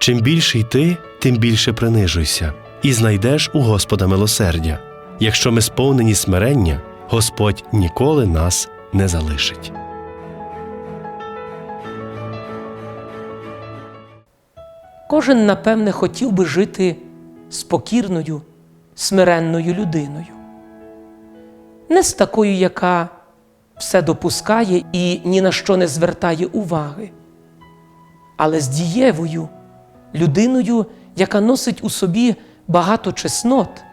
Чим більше йти, тим більше принижуйся, і знайдеш у Господа милосердя. Якщо ми сповнені смирення, Господь ніколи нас не залишить. Кожен, напевне, хотів би жити спокірною, смиренною людиною. Не з такою, яка все допускає і ні на що не звертає уваги, але з дієвою людиною, яка носить у собі багато чеснот,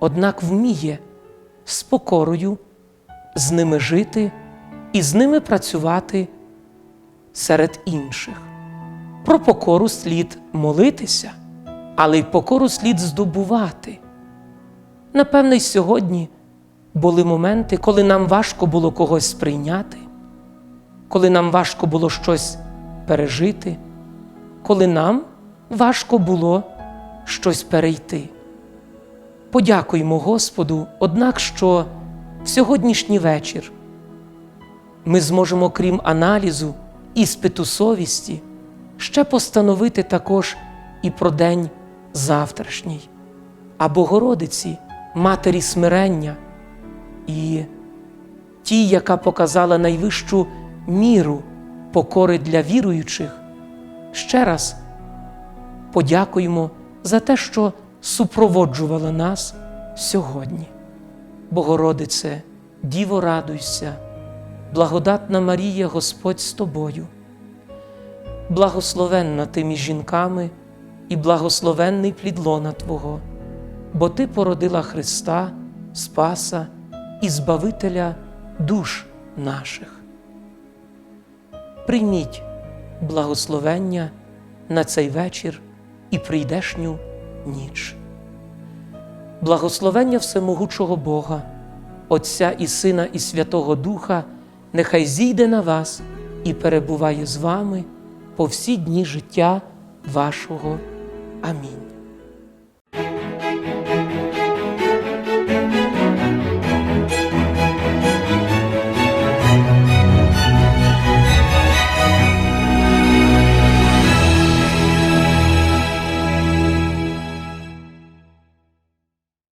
однак вміє з покорою з ними жити і з ними працювати серед інших. Про покору слід молитися, але й покору слід здобувати. Напевне, й сьогодні були моменти, коли нам важко було когось сприйняти, коли нам важко було щось пережити, коли нам важко було щось перейти. Подякуємо Господу, однак, що в сьогоднішній вечір ми зможемо, крім аналізу, іспиту совісті, ще постановити також і про день завтрашній, а Богородиці, Матері смирення і тій, яка показала найвищу міру покори для віруючих, ще раз подякуємо за те, що супроводжувала нас сьогодні. Богородице, Діво, радуйся, благодатна Марія, Господь з тобою благословенна ти між жінками і благословенний плід лона Твого, бо Ти породила Христа, Спаса і Збавителя душ наших. Прийміть благословення на цей вечір і прийдешню ніч. Благословення Всемогучого Бога, Отця і Сина, і Святого Духа, нехай зійде на вас і перебуває з вами по всі дні життя вашого. Амінь.